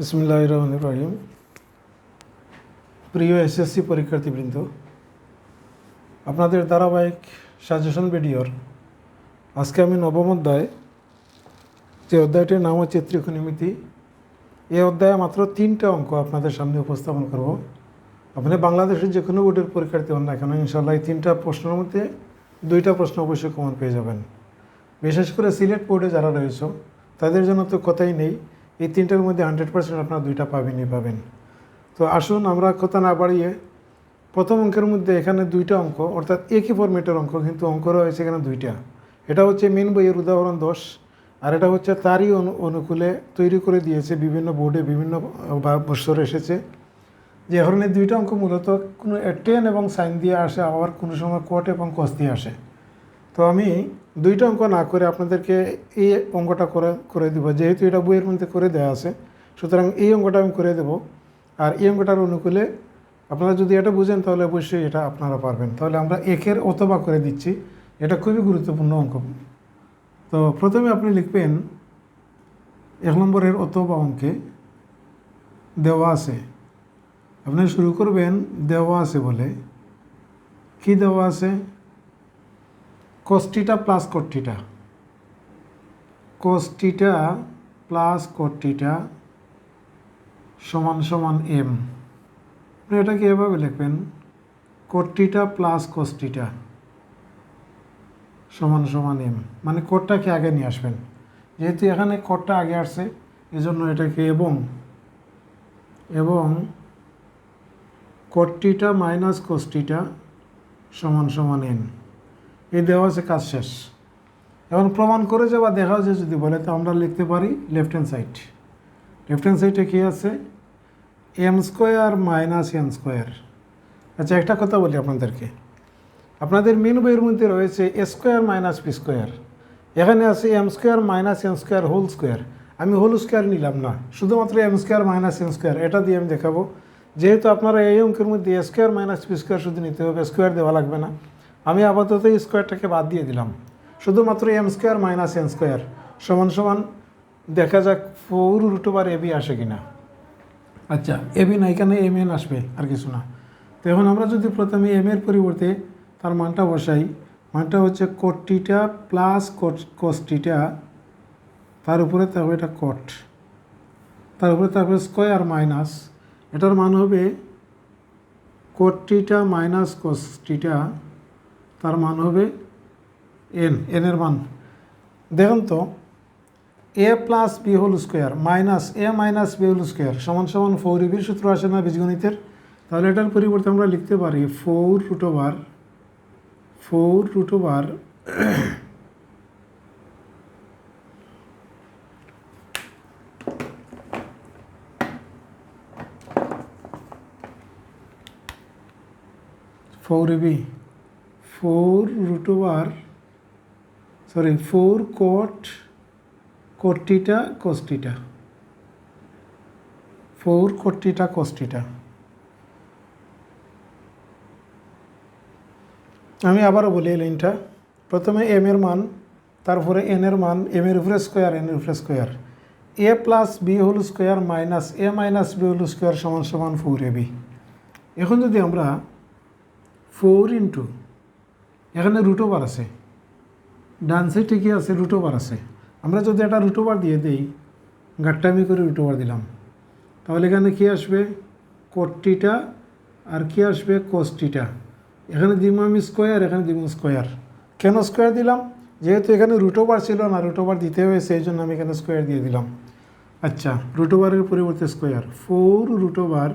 বিসমুল্লাহ রহমান রহিম প্রিয় এসএসসি পরীক্ষার্থীবৃন্দ, আপনাদের ধারাবাহিক সাজেশন ভিডিওর আজকে আমি নবম অধ্যায়, যে অধ্যায়টির নাম হচ্ছে ত্রিকোণমিতি এই অধ্যায়ে মাত্র তিনটা অঙ্ক আপনাদের সামনে উপস্থাপন করব। আপনি বাংলাদেশের যে কোনো বোর্ডের পরীক্ষার্থী হন না কেন ইনশাল্লাহ এই তিনটা প্রশ্নের মধ্যে দুইটা প্রশ্ন অবশ্যই কমন পেয়ে যাবেন। বিশেষ করে সিলেট বোর্ডে যারা রয়েছে, তাদের জন্য তো কথাই নেই। এই তিনটার মধ্যে হান্ড্রেড পার্সেন্ট আপনারা দুইটা পাবেনই পাবেন। তো আসুন আমরা কথা না বাড়িয়ে প্রথম অঙ্কের মধ্যে এখানে দুইটা অঙ্ক, অর্থাৎ একই ফরম্যাটের অঙ্ক, কিন্তু অঙ্ক রয়েছে এখানে দুইটা। এটা হচ্ছে মেন বইয়ের উদাহরণ দশ, আর এটা হচ্ছে তারই অনু, অনুকূলে তৈরি করে দিয়েছে বিভিন্ন বোর্ডে, বিভিন্ন বা- বছর এসেছে। যে ধরনের দুইটা অঙ্ক মূলত কোনো টেন এবং সাইন দিয়ে আসে, আবার কোনো সময় কোট এবং কস দিয়ে আসে। তো আমি দুইটা অঙ্ক না করে আপনাদেরকে এই অঙ্কটা করে করে দেবো। যেহেতু এটা বইয়ের মধ্যে করে দেওয়া আছে, সুতরাং এই অঙ্কটা আমি করে দেবো। আর এই অঙ্কটার অনুকূলে আপনারা যদি এটা বুঝেন, তাহলে অবশ্যই এটা আপনারা পারবেন। তাহলে আমরা একের অথবা করে দিচ্ছি। এটা খুবই গুরুত্বপূর্ণ অঙ্ক। তো প্রথমে আপনি লিখবেন, এক নম্বরের অথবা অঙ্কে দেওয়া আছে। আপনি শুরু করবেন, দেওয়া আছে বলে। কি দেওয়া আছে? কোস্টিটা প্লাস কোটিটা কোস্টিটা প্লাস কোটিটা সমান সমান এম আপনি এটাকে এভাবে লিখবেন কোটিটা প্লাস কোস্টিটা সমান সমান এম মানে কোটটাকে আগে নিয়ে আসবেন। যেহেতু এখানে কোটটা আগে আসছে, এজন্য এটাকে এবং এবং কোটিটা মাইনাস কোস্টিটা সমান সমান এন এই দেওয়া আছে কাজ শেষ। এখন প্রমাণ করে যে বা দেখা যায় যদি বলে, তো আমরা লিখতে পারি left hand side left hand সাইডে কী আছে? M square minus N square আচ্ছা একটা কথা বলি আপনাদেরকে। আপনাদের মেন বইয়ের মধ্যে রয়েছে A square minus P square এখানে আছে M square minus N square whole square আমি হোল স্কোয়ার নিলাম না, শুধুমাত্র M square minus N square এটা দিয়ে আমি দেখাবো। যেহেতু আপনারা এই অঙ্কের মধ্যে স্কোয়ার মাইনাস পি স্কোয়ার শুধু নিতে হবে স্কোয়ার দেওয়া লাগবে না। আমি আপাতত স্কোয়ারটাকে বাদ দিয়ে দিলাম। শুধুমাত্র M square minus N square সমান সমান দেখা যাক ফোর রুট ওভার এবি আসে কি না আচ্ছা এবি না, এখানে এম এন আসবে, আর কিছু না। তো এখন আমরা যদি প্রথমে এম এর পরিবর্তে তার মানটা বসাই, মানটা হচ্ছে কোটিটা প্লাস কোস্টিটা তার উপরে থাকবে এটা কট তার উপরে থাকবে স্কোয়ার মাইনাস এটার মান হবে কোটিটা মাইনাস কোস্টিটা তার মান হবে এন এনের মান। দেখুন তো A plus B whole square minus A minus B whole square সমান সমান ফোর ইবির সূত্র আসে না বীজগণিতের। তাহলে এটার পরিবর্তে আমরা লিখতে পারি four root over four root over four AB four root over sorry four cot cot theta cos theta four কোটিটা কোস্টিটা আমি আবারও বলি লাইনটা। প্রথমে এম এর মান, তারপরে এন এর মান এম এর উপরে স্কোয়ার এন এর উপরে square A plus B whole square minus A minus B whole square সমান সমান ফোর এ বি এখন যদি আমরা ফোর ইন্টু এখানে রুট ওভার আছে। ডান সাইডে কি আছে রুট ওভার আছে। আমরা যদি একটা রুট ওভার দিয়ে দিই, গাট্টামি করে রুট ওভার দিলাম। তাহলে এখানে কি আসবে? কোটিটা আর কি আসবে? কোস্টিটা এখানে দিব আমি স্কোয়ার এখানে দিব স্কোয়ার কেন স্কোয়ার দিলাম? যেহেতু এখানে রুট ওভার ছিল না রুট ওভার দিতে হয়েছে সেই জন্য আমি এখানে স্কোয়ার দিয়ে দিলাম। আচ্ছা রুট ওভারের পরিবর্তে square four root over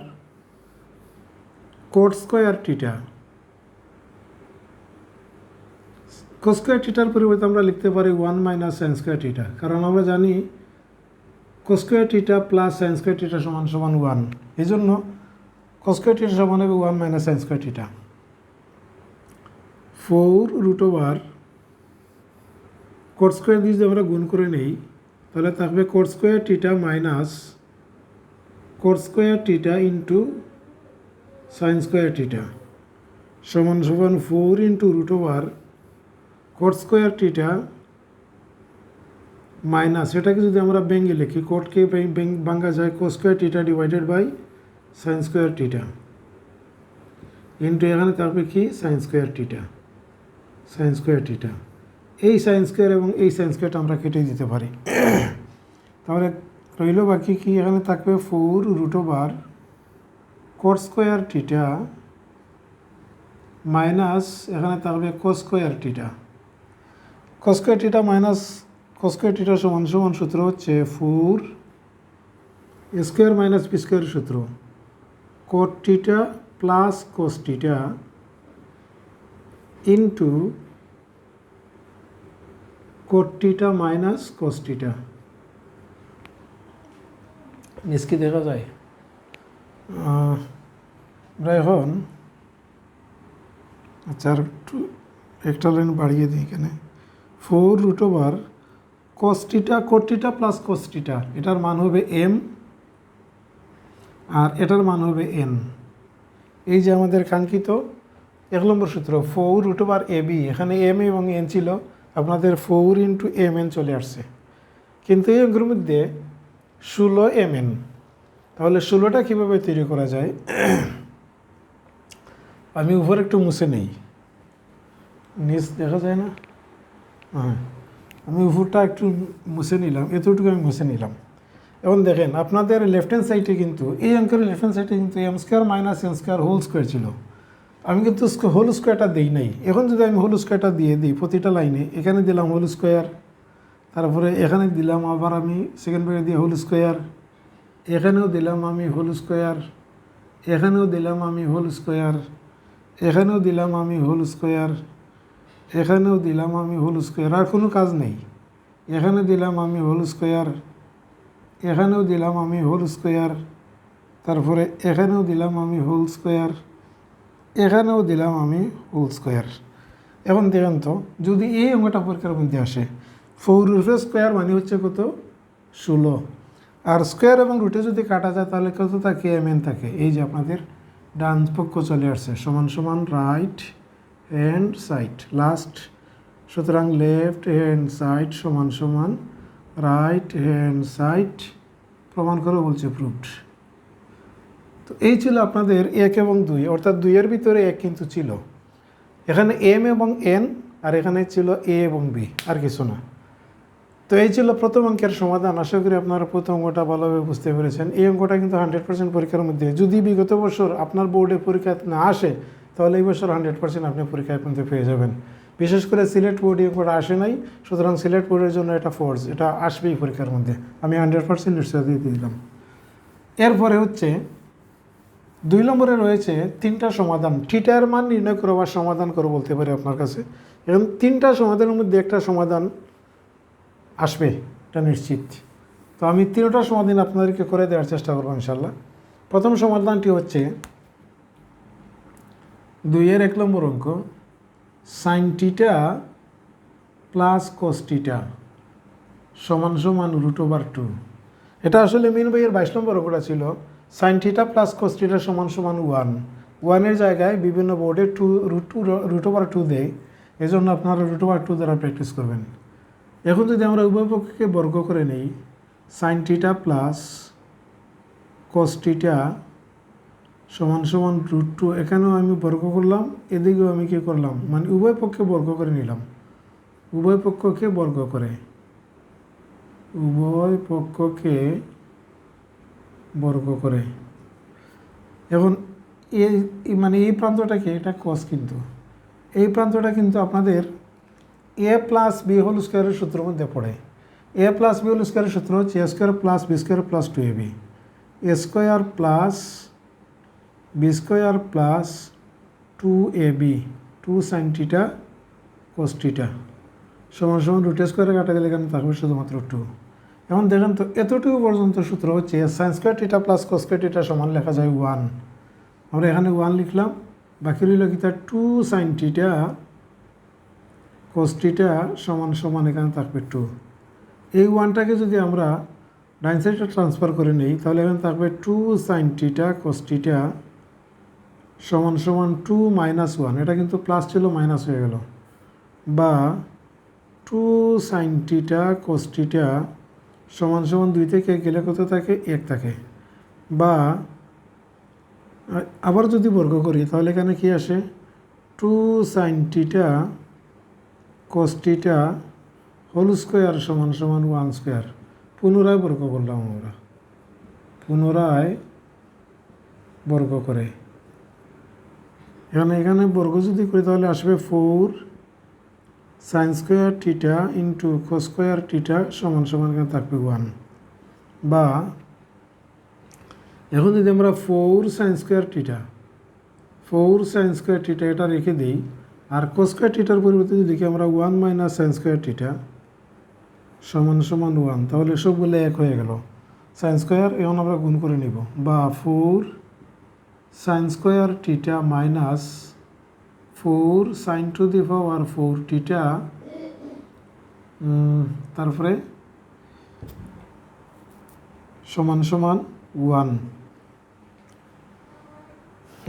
cot square theta cos square টিটার পরিবর্তে আমরা লিখতে পারি one minus sine square theta কারণ আমরা জানি cos square theta plus sine square theta সমান সমান ওয়ান এই জন্য কোস্কোয়ার টিটা সমান হবে one minus sine square theta four root over cot square দিয়ে যদি আমরা গুণ করে নেই, তাহলে থাকবে cot square theta minus cot square theta into sine square theta সমান সমান four into root over cot square theta minus এটাকে যদি আমরা ব্যঙ্গে লিখি কোটকে ভাঙ্গা যায় cos square theta divided by sine square theta into এখানে থাকবে কি? Sine square theta sine square theta এই সাইন স্কোয়ার এবং এই সাইন স্কোয়ারটা আমরা কেটে দিতে পারি। তাহলে রইল বাকি কি? এখানে থাকবে four root over cot square theta minus এখানে থাকবে cos square theta cos square theta minus cos square theta সমান সমান সূত্র হচ্ছে four square minus P square সূত্র। Cot theta plus cos theta into cot theta minus cos theta নিচ কি দেখা যায় আমরা এখন আচ্ছা একটু একটা লাইন বাড়িয়ে দিই এখানে। ফোর রুট ওভার কস্টিটা কোটিটা প্লাস কস্টিটা এটার মান হবে এম আর এটার মান হবে এন এই যে আমাদের কাঙ্ক্ষিত, এক নম্বর সূত্র four root over A B এখানে এম এবং এন ছিল, আপনাদের ফোর ইন্টু এম এন চলে আসছে। কিন্তু এই অঙ্কের মধ্যে ষোলো এম এন তাহলে ষোলোটা কীভাবে তৈরি করা যায়? আমি উপর একটু মুছে নেই। নিচ দেখা যায় না? হ্যাঁ। আমি উপরটা একটু মুছে নিলাম, এতটুকু আমি মুছে নিলাম। এখন দেখেন, আপনাদের লেফট হ্যান্ড সাইডে কিন্তু, এই অঙ্কের লেফট হ্যান্ড সাইডে কিন্তু M square minus M square whole square ছিল। আমি কিন্তু হোল স্কোয়ারটা দিই নাই। এখন যদি আমি হোল স্কোয়ারটা দিয়ে দিই প্রতিটা লাইনে এখানে দিলাম হোল স্কোয়ার তারপরে এখানে দিলাম আবার আমি সেকেন্ড পেজে দিয়ে হোল স্কোয়ার এখানেও দিলাম আমি হোল স্কোয়ার এখানেও দিলাম আমি হোল স্কোয়ার এখানেও দিলাম আমি হোল স্কোয়ার এখানেও দিলাম আমি হোল স্কোয়ার, আর কোনো কাজ নেই। এখানে দিলাম আমি হোল স্কোয়ার, এখানেও দিলাম আমি হোল স্কোয়ার, তারপরে এখানেও দিলাম আমি হোল স্কোয়ার, এখানেও দিলাম আমি হোল স্কোয়ার। এখন দেখেন তো, যদি এই অঙ্কটা পরীক্ষার মধ্যে আসে ফোর রুটের স্কোয়ার মানে হচ্ছে কত? ষোলো। আর স্কোয়ার এবং রুটে যদি কাটা যায়, তাহলে কত থাকে এম এন থাকে? এই যে আপনাদের ডান পক্ষ চলে আসছে, সমান সমান রাইট হ্যান্ড সাইড লাস্ট সুতরাং লেফট হ্যান্ড সাইড সমান সমান রাইট হ্যান্ড সাইড প্রমাণ করে বলছে প্রুফড তো এই ছিল আপনাদের এক এবং দুই, অর্থাৎ দুইয়ের ভিতরে এক কিন্তু ছিল। এখানে এম এবং এন আর এখানে ছিল এ এবং বি আর কিছু না। তো এই ছিল প্রথম অঙ্কের সমাধান। আশা করি আপনারা প্রথম অঙ্কটা ভালোভাবে বুঝতে পেরেছেন। এই অঙ্কটা কিন্তু হান্ড্রেড পার্সেন্ট পরীক্ষার মধ্যে যদি বিগত বছর আপনার বোর্ডে পরীক্ষা না আসে তাহলে এই বছর হান্ড্রেড পার্সেন্ট আপনি পরীক্ষায় কিন্তু পেয়ে যাবেন। বিশেষ করে সিলেট বোর্ডে অঙ্কটা আসে নাই, সুতরাং সিলেট বোর্ডের জন্য এটা ফোর্স এটা আসবেই পরীক্ষার মধ্যে। আমি হান্ড্রেড পার্সেন্ট নিশ্চয় দিয়ে দিলাম। এরপরে হচ্ছে, দুই নম্বরে রয়েছে তিনটা সমাধান। থিটার মান নির্ণয় করো বা সমাধান করো বলতে পারি আপনার কাছে। এবং তিনটা সমাধানের মধ্যে একটা সমাধান আসবে, এটা নিশ্চিত। তো আমি তিনটা সমাধান আপনাদেরকে করে দেওয়ার চেষ্টা করব ইনশাল্লাহ প্রথম সমাধানটি হচ্ছে দুইয়ের এক নম্বর অঙ্ক সাইন টিটা প্লাস কস টিটা সমান সমান রুট ওভার টু এটা আসলে মিন বইয়ের বাইশ নম্বর অঙ্কটা ছিল। সাইন থিটা প্লাস কস সমান সমান ওয়ান ওয়ানের জায়গায় বিভিন্ন বোর্ডে two root two root over two দেয়। এই জন্য আপনারা রুট ওভার টু দ্বারা প্র্যাকটিস করবেন। এখন যদি আমরা উভয় পক্ষকে বর্গ করে নিই সাইন থিটা প্লাস কস সমান সমান রুট টু এখানেও আমি বর্গ করলাম, এদিকেও আমি কী করলাম? মানে উভয় পক্ষে বর্গ করে নিলাম। উভয় পক্ষকে বর্গ করে। উভয় পক্ষকে বর্গ করে। এখন এই মানে এই প্রান্তটাকে এটা কস কিন্তু। এই প্রান্তটা কিন্তু আপনাদের এ প্লাস বি হোল স্কোয়ারের সূত্রের মধ্যে পড়ে। এ প্লাস বি হোল স্কোয়ারের সূত্র হচ্ছে A square plus B square plus two A B A square plus B square plus two A B two sine theta cos সমান সমান রুট স্কোয়ারে কাটা গেলে এখানে থাকবে শুধুমাত্র টু এখন দেখেন তো, এতটুকু পর্যন্ত সূত্র হচ্ছে sine square theta plus cos square theta সমান লেখা যায় ওয়ান আমরা এখানে ওয়ান লিখলাম, বাকি রইল কি তার টু সাইন টিটা কস সমান সমান এখানে থাকবে টু এই ওয়ানটাকে যদি আমরা ডাইন সাইডে ট্রান্সফার করে নিই, তাহলে এখানে থাকবে টু সাইন টিটা কস সমান সমান টু মাইনাস ওয়ান এটা কিন্তু প্লাস ছিল মাইনাস হয়ে গেল। বা টু সাইন টিটা কোস্টিটা সমান সমান দুই থেকে গেলে কত থাকে? এক থাকে। বা আবার যদি বর্গ করি, তাহলে এখানে কি আসে? Two sine theta cos theta whole square সমান সমান ওয়ান স্কোয়ার পুনরায় বর্গ করলাম আমরা। পুনরায় বর্গ করে। এখানে এখানে বর্গ যদি করি, তাহলে আসবে four sine square theta into cos square theta সমান সমান এখানে থাকবে ওয়ান। বা এখন যদি আমরা four sine square theta four sine square theta এটা রেখে দিই, আর কো স্কোয়ার টিটার পরিবর্তে যদি আমরা one minus sine square theta সমান সমান ওয়ান, তাহলে সবগুলো এক হয়ে গেল। সাইন স্কোয়ার এখন আমরা গুণ করে নিব। বা four sine square theta minus four sine to the power four theta তারপরে সমান সমান ওয়ান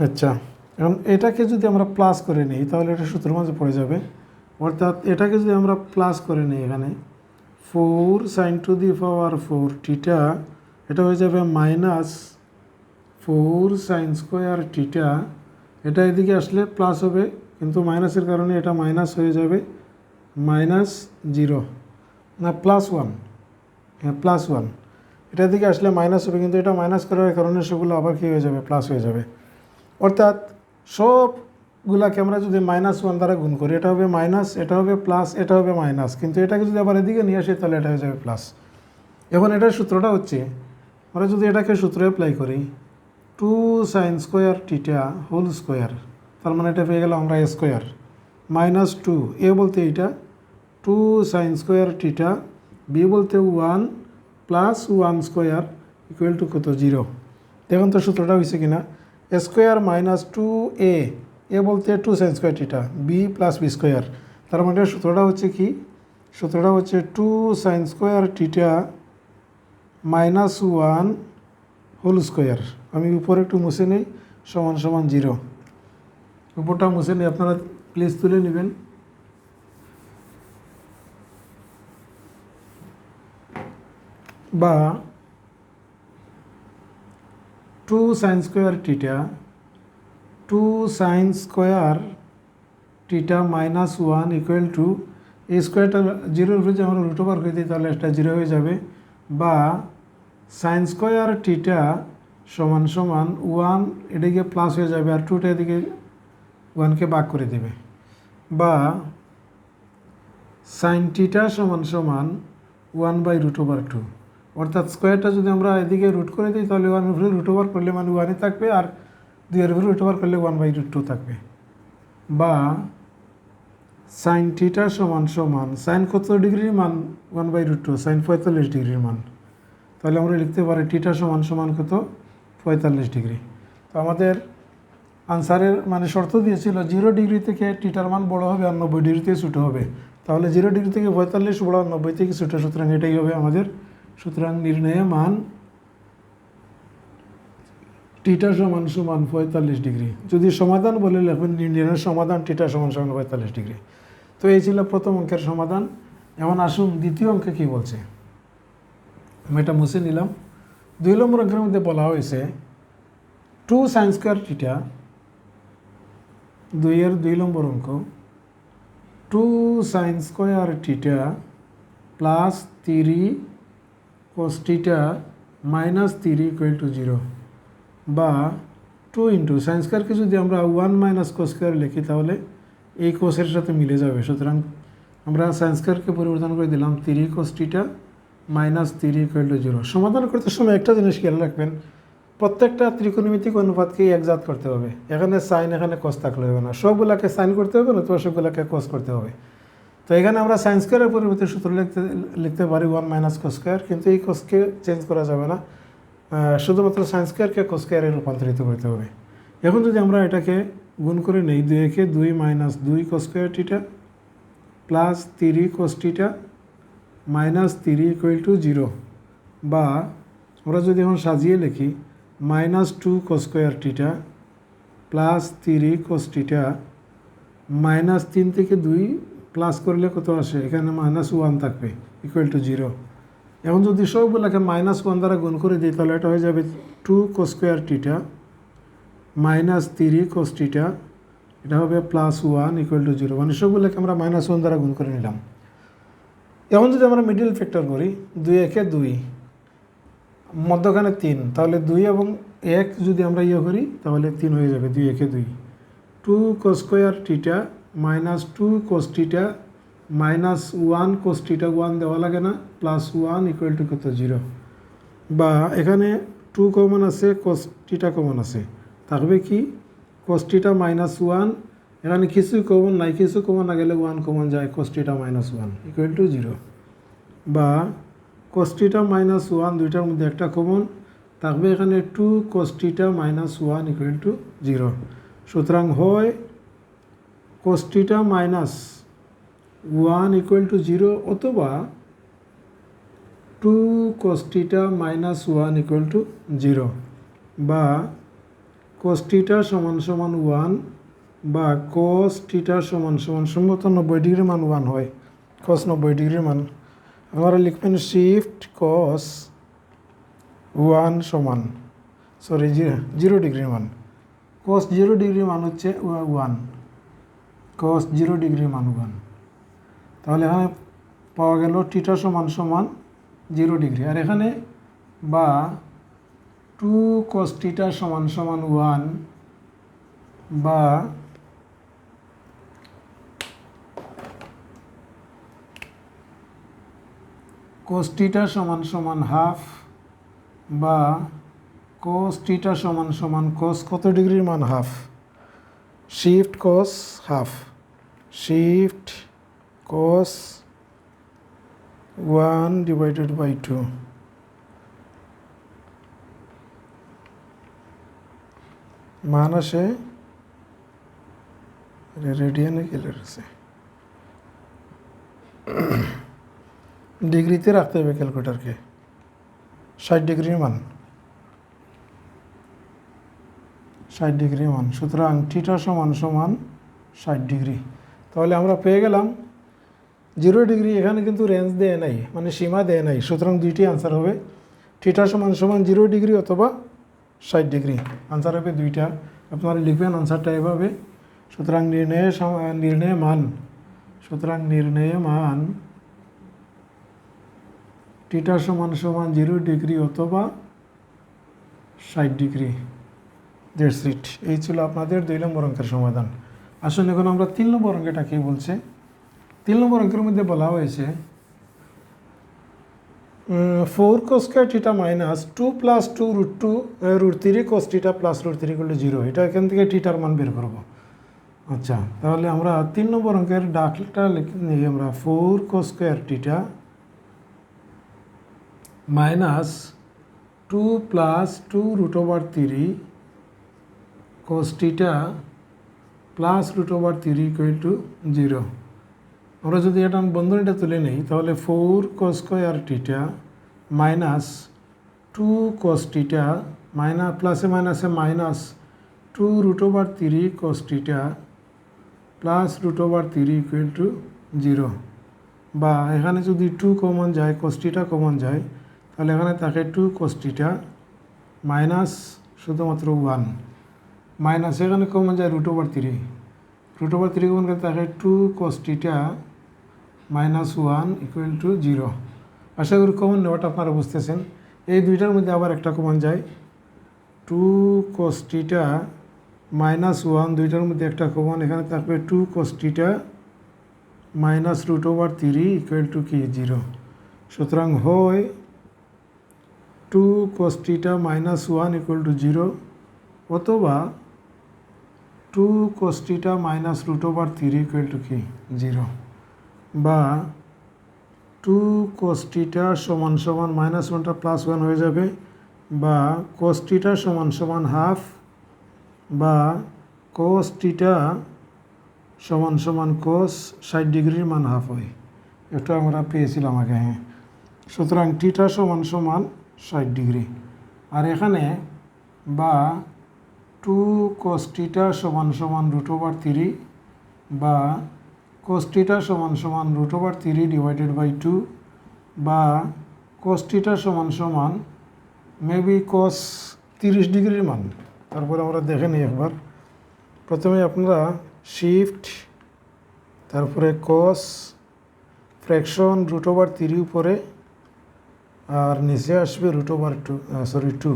আচ্ছা এখন এটাকে যদি আমরা প্লাস করে নিই, তাহলে এটা সূত্রের মাঝে পড়ে যাবে। অর্থাৎ এটাকে যদি আমরা প্লাস করে নিই এখানে four sine to the power four theta এটা হয়ে যাবে minus four sine square theta এটা এদিকে আসলে প্লাস হবে, কিন্তু মাইনাসের কারণে এটা মাইনাস হয়ে যাবে মাইনাস জিরো না প্লাস ওয়ান হ্যাঁ প্লাস ওয়ান এটা দিকে আসলে মাইনাস হবে, কিন্তু এটা মাইনাস করার কারণে সেগুলো আবার কী হয়ে যাবে প্লাস হয়ে যাবে। অর্থাৎ সবগুলাকে আমরা যদি মাইনাস ওয়ান দ্বারা গুণ করি, এটা হবে মাইনাস এটা হবে প্লাস এটা হবে মাইনাস কিন্তু এটাকে যদি আবার এদিকে নিয়ে আসি, তাহলে এটা হয়ে যাবে প্লাস এখন এটার সূত্রটা হচ্ছে, আমরা যদি এটাকে সূত্র অ্যাপ্লাই করি two sine square theta whole square তার মানে এটা পেয়ে গেলাম আমরা স্কোয়ার মাইনাস টু এ বলতে এইটা two sine square theta B বলতে one plus one square equal to কত? জিরো দেখুন তো সূত্রটা হয়েছে কিনা square minus two A A বলতে two sine square theta B plus B square তার মানে সূত্রটা হচ্ছে কি? সূত্রটা হচ্ছে two sine square theta minus one whole square আমি উপরে একটু মুছে নিই, সমান সমান জিরো। উপরটা মুছে নিই, আপনারা প্লিজ তুলে নেবেন। বা two sine square theta two sine square theta minus one equal to এই স্কোয়ারটা জিরোর যদি আমরা রুট ওভার করে দিই, তাহলে এটা জিরো হয়ে যাবে। বা সাইন স্কোয়ার টিটা সমান সমান ওয়ান এদিকে প্লাস হয়ে যাবে আর টুটা এদিকে ওয়ানকে বাক করে দেবে। বা সাইন টিটা সমান সমান one by root over two অর্থাৎ স্কোয়ারটা যদি আমরা এদিকে রুট করে দিই, তাহলে ওয়ান উপরে রুট ওভার করলে মানে ওয়ানই থাকবে আর দুইয়ের উপরে রুট ওভার করলে ওয়ান বাই রুট টু থাকবে। বা সাইন টিটা সমান সমান সাইন কত ডিগ্রির মান? One by root two sine পঁয়তাল্লিশ ডিগ্রির মান। তাহলে আমরা লিখতে পারি টিটা সমান সমান কত? পঁয়তাল্লিশ ডিগ্রি। তো আমাদের আনসারের মানে শর্ত দিয়েছিল, জিরো ডিগ্রি থেকে টিটার মান বড় হবে আর নব্বই ডিগ্রি থেকে ছোটো হবে। তাহলে জিরো ডিগ্রি থেকে পঁয়তাল্লিশ বড় আর নব্বই থেকে ছোটো, সুতরাং এটাই হবে আমাদের, সুতরাং নির্ণয়ে মান টিটা সমান সমান পঁয়তাল্লিশ ডিগ্রি। যদি সমাধান বলে লেখবেন নির্ণয়ের সমাধান টিটা সমান সমান পঁয়তাল্লিশ ডিগ্রি। তো এই ছিল প্রথম অঙ্কের সমাধান। এখন আসুন, দ্বিতীয় অঙ্কে কী বলছে? আমি এটা মুছে নিলাম। দুই নম্বর অঙ্কের মধ্যে বলা হয়েছে টু সাইন স্কোয়ার টিটা দুইয়ের দুই নম্বর অঙ্ক two sine square theta plus three cos minus three equal to zero বা টু ইন্টু সাইন স্কোয়ারকে যদি আমরা ওয়ান মাইনাস স্কোয়ার লিখি তাহলে এই কোসের সাথে মিলে যাবে। সুতরাং আমরা সাইন স্কোয়ারকে পরিবর্তন করে দিলাম three cos theta minus three equal to zero সমাধান করতে সময় একটা জিনিস খেয়াল রাখবেন, প্রত্যেকটা ত্রিকোণমিতিক অনুপাতকে একজাত করতে হবে। এখানে সাইন এখানে কস থাকলে হবে না। সবগুলাকে সাইন করতে হবে নতুবা সবগুলাকে কস করতে হবে। তো এখানে আমরা সাইন স্কোয়ারের পরিবর্তে সূত্র লিখতে লিখতে পারি ওয়ান মাইনাস স্কোয়ার কিন্তু এই কসকে চেঞ্জ করা যাবে না। শুধুমাত্র সাইন স্কোয়ারকে স্কোয়ারে রূপান্তরিত করতে হবে। এখন যদি আমরা এটাকে গুণ করে নেই, দুই একে দুই মাইনাস দুই square theta plus three cos theta minus three equal to zero বা আমরা যদি এখন সাজিয়ে লিখি, minus two cos square theta plus three cos theta minus তিন থেকে দুই প্লাস করলে কত আসে? এখানে মাইনাস ওয়ান থাকবে ইকুয়াল টু জিরো এখন যদি সবগুলোকে মাইনাস ওয়ান দ্বারা গুণ করে দিই, তাহলে এটা হয়ে যাবে two cos square theta minus three cos theta এটা হবে plus one equal to zero মানে সবগুলোকে আমরা মাইনাস ওয়ান দ্বারা গুণ করে নিলাম। এখন যদি আমরা মিডিল ফ্যাক্টর করি, দুই একে দুই, মধ্যখানে তিন, তাহলে দুই এবং এক যদি আমরা ইয়ে করি, তাহলে তিন হয়ে যাবে দুই একে দুই। Two cos square theta minus two cos theta minus one cos theta one দেওয়া লাগে না প্লাস ওয়ান ইকুয়াল টু কত? জিরো বা এখানে টু কমন আছে কোস্টিটা কমন আছে। থাকবে কি? কোস্টিটা মাইনাস ওয়ান এখানে কিছু কমন নাই কিছু কমন না, গেলে ওয়ান কমন যায় cos theta minus one equal to zero বা কোস্টিটা মাইনাস ওয়ান দুইটার মধ্যে একটা কমন থাকবে এখানে two cos theta minus one equal to zero সুতরাং হয় cos theta minus one equal to zero অথবা two cos theta minus one equal to zero বা কোস্টিটা সমান সমান ওয়ান বা কস টিটার সমান সমান সম্ভবত নব্বই ডিগ্রি মান ওয়ান হয়। কস নব্বই ডিগ্রি মান। আপনারা লিখবেন শিফট কস ওয়ান সমান। সরি জিরো ডিগ্রি মান। কস জিরো ডিগ্রি মান হচ্ছে ওয়ান কস জিরো ডিগ্রি মান ওয়ান তাহলে এখানে পাওয়া গেল টিটা সমান সমান জিরো ডিগ্রি আর এখানে বা টু কস টিটা সমান সমান ওয়ান বা cos টিটা সমান সমান হাফ বা টিটা সমান সমান cos কত ডিগ্রির মান half? Shift cos half. Shift cos one divided by two. মান আসে রেডিয়ানে গেলে আছে ডিগ্রিতে রাখতে হবে ক্যালকুলেটারকে। ষাট ডিগ্রির মান। ষাট ডিগ্রি মান। সুতরাং টিটা সমান সমান ষাট ডিগ্রি। তাহলে আমরা পেয়ে গেলাম, জিরো ডিগ্রি এখানে কিন্তু রেঞ্জ দেয় নাই মানে সীমা দেয় নাই। সুতরাং দুইটি আনসার হবে। টিটা সমান সমান জিরো ডিগ্রি অথবা ষাট ডিগ্রি। আনসার হবে দুইটা। আপনারা লিখবেন আনসারটা এভাবে। সুতরাং নির্ণয়ে নির্ণয়ে মান। সুতরাং নির্ণয় মান টিটা সমান সমান জিরো ডিগ্রি অথবা ষাট ডিগ্রি। দেড় ইট এই ছিল আপনাদের দুই নম্বর অঙ্কের সমাধান। আসলে এখন আমরা তিন নম্বর অঙ্কটা কী বলছে? তিন নম্বর অঙ্কের মধ্যে বলা হয়েছে four cos square theta minus two plus two root two root three cos theta plus root three করলে জিরো এটা এখান থেকে টিটার মান বের করব। আচ্ছা তাহলে আমরা তিন নম্বর অঙ্কের ডাকটা লিখে আমরা four cos square theta minus two plus two root over three cos theta plus root over three equal to zero আমরা যদি এটা বন্ধনীটা তুলে নিই, তাহলে four cos square theta minus two cos theta minus প্লাসে মাইনাসে minus two root over three cos theta plus root over three equal to zero বা এখানে যদি টু কমন যায় কস্টিটা কমন যায় তাহলে এখানে থাকে টু কস্টিটা মাইনাস শুধুমাত্র ওয়ান মাইনাস এখানে কমন যায় root over three root over three common করে থাকে two cos theta minus one equal to zero আশা করি কমন নেওয়াটা আপনারা বুঝতেছেন। এই দুইটার মধ্যে আবার একটা কমন যায়। টু কস্টিটা মাইনাস ওয়ান দুইটার মধ্যে একটা কমন এখানে থাকবে two cos theta minus root over three equal to কি? জিরো সুতরাং হয় two cos theta minus one equal to zero অথবা two cos theta minus root over three equal to কি? জিরো বা টু কস্টিটা সমান সমান মাইনাস ওয়ানটা plus one হয়ে যাবে বা কস্টিটা সমান সমান হাফ বা কস্টিটা সমান সমান কোস ষাট ডিগ্রির মান হাফ হয়। এটা আমরা পেয়েছিলাম আগে হ্যাঁ। সুতরাং টিটা সমান সমান ষাট ডিগ্রি। আর এখানে বা টু কস টিটা সমান সমান রুট ওভার থ্রি বা কোস্টিটা সমান সমান root over three divided by two বা কোস্টিটা সমান সমান মেবি কস তিরিশ ডিগ্রির মান। তারপরে আমরা দেখে নিই একবার। প্রথমে আপনারা শিফট তারপরে cos fraction root over three উপরে আর নিচে আসবে root over two sorry two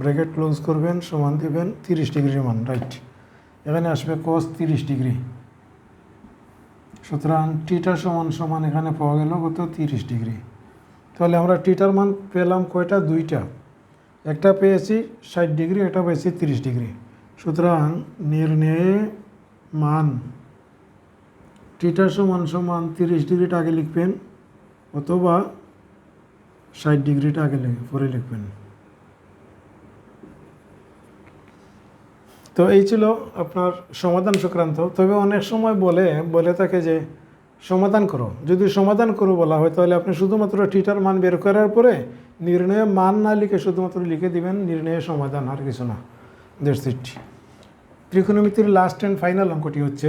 bracket close করবেন, সমান দেবেন তিরিশ ডিগ্রির মান রাইট এখানে আসবে কস তিরিশ ডিগ্রি। সুতরাং টিটা সমান সমান এখানে পাওয়া গেল কত? তিরিশ ডিগ্রি। তাহলে আমরা টিটার মান পেলাম কয়টা? দুইটা। একটা পেয়েছি ষাট ডিগ্রি, একটা পেয়েছি তিরিশ ডিগ্রি। সুতরাং নির্ণয়ে মান, টিটা সমান সমান তিরিশ ডিগ্রিটা আগে লিখবেন। অথবা ষাট ডিগ্রিটা আগে পরে লিখবেন। তো এই ছিল আপনার সমাধান সংক্রান্ত। তবে অনেক সময় বলে বলে থাকে যে, সমাধান করো। যদি সমাধান করো বলা হয়, তাহলে আপনি শুধুমাত্র টিটার মান বের করার পরে নির্ণয়ে মান না লিখে শুধুমাত্র লিখে দিবেন, নির্ণয়ে সমাধান, আর কিছু না। দ্যাটস ইট ত্রিকোণমিতির লাস্ট অ্যান্ড ফাইনাল অঙ্কটি হচ্ছে,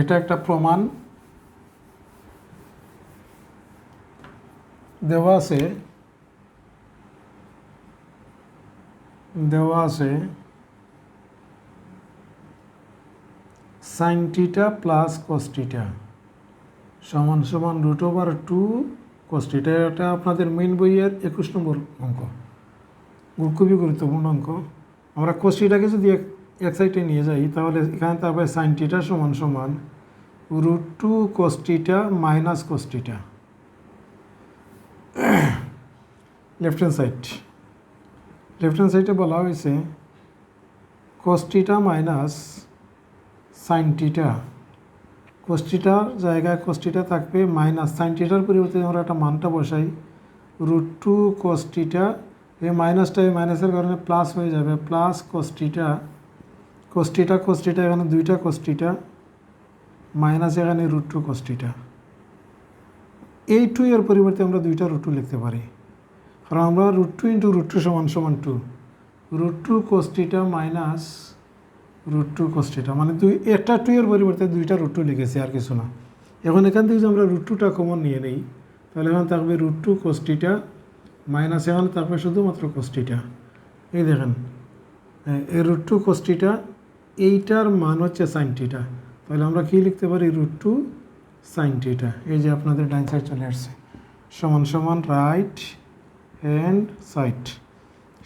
এটা একটা প্রমাণ। দেওয়া আছে দেওয়া আছে সাইন টিটা প্লাস কস্টিটা সমান সমান রুট ওভার টু কস্টিটা এটা আপনাদের মেইন বইয়ের একুশ নম্বর অঙ্ক। খুবই গুরুত্বপূর্ণ অঙ্ক। আমরা কস্টিটাকে যদি এক এক সাইডে নিয়ে যাই, তাহলে এখানে তারপরে সাইন টিটা সমান সমান root two cos theta minus cos theta left hand side left hand সাইডে বলা হয়েছে কস্টিটা মাইনাস সাইন টিটা কস্টিটার জায়গায় কস্টিটা থাকবে মাইনাস সাইন টিটার পরিবর্তে আমরা একটা মানটা বসাই। রুট টু কস্টিটা এই মাইনাসটা এই মাইনাসের কারণে প্লাস হয়ে যাবে। প্লাস কস্টিটা কস্টিটা কস্টিটা এখানে দুইটা কস্টিটা মাইনাস এখানে রুট টু কস্টিটা এই টু এর পরিবর্তে আমরা দুইটা রুট টু লিখতে পারি কারণ আমরা root two into root two সমান সমান two root two cos theta minus root two cos theta মানে দুই একটা টু এর পরিবর্তে দুইটা রুট টু লিখেছি আর কিছু না এখন এখান থেকে যদি আমরা রুট টুটা কমন নিয়ে নিই তাহলে এখন থাকবে রুট টু কোস্টিটা মাইনাস এখানে থাকবে শুধুমাত্র কোস্টিটা এই দেখেন হ্যাঁ, এই রুট টু কোস্টিটা এইটার মান হচ্ছে সাইন টিটা তাহলে আমরা কী লিখতে পারি রুট টু সাইন টিটা এই যে আপনাদের ডাইন সাইড চলে আসছে। সমান সমান রাইট হ্যান্ড সাইড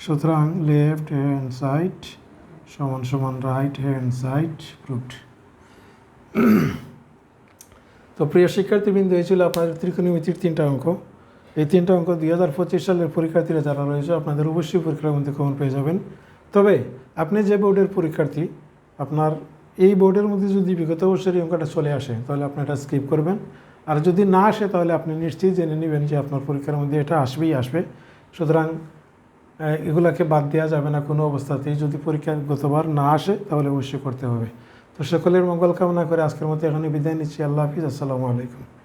সুতরাং লেফট হ্যান্ড সাইড সমান সমান রাইট হ্যান্ড সাইড প্রুভড তো প্রিয় শিক্ষার্থীবৃন্দ, এই ছিল আপনাদের ত্রিকোণমিতির তিনটা অঙ্ক। এই তিনটা অঙ্ক দুই হাজার পঁচিশ সালের পরীক্ষার্থীরা যারা রয়েছে, আপনাদের অবশ্যই পরীক্ষার মধ্যে খবর পেয়ে যাবেন। তবে আপনি যে বোর্ডের পরীক্ষার্থী, আপনার এই বোর্ডের মধ্যে যদি বিগত বছর এই অঙ্কটা চলে আসে, তাহলে আপনি এটা স্কিপ করবেন। আর যদি না আসে, তাহলে আপনি নিশ্চয়ই জেনে নেবেন যে আপনার পরীক্ষার মধ্যে এটা আসবেই আসবে। সুতরাং এগুলাকে বাদ দেওয়া যাবে না কোনো অবস্থাতেই। যদি পরীক্ষা গতবার না আসে, তাহলে অবশ্যই করতে হবে। তো সকলের মঙ্গল কামনা করে আজকের মতো এখানে বিদায় নিচ্ছি। আল্লাহ হাফিজ। আসসালামু আলাইকুম।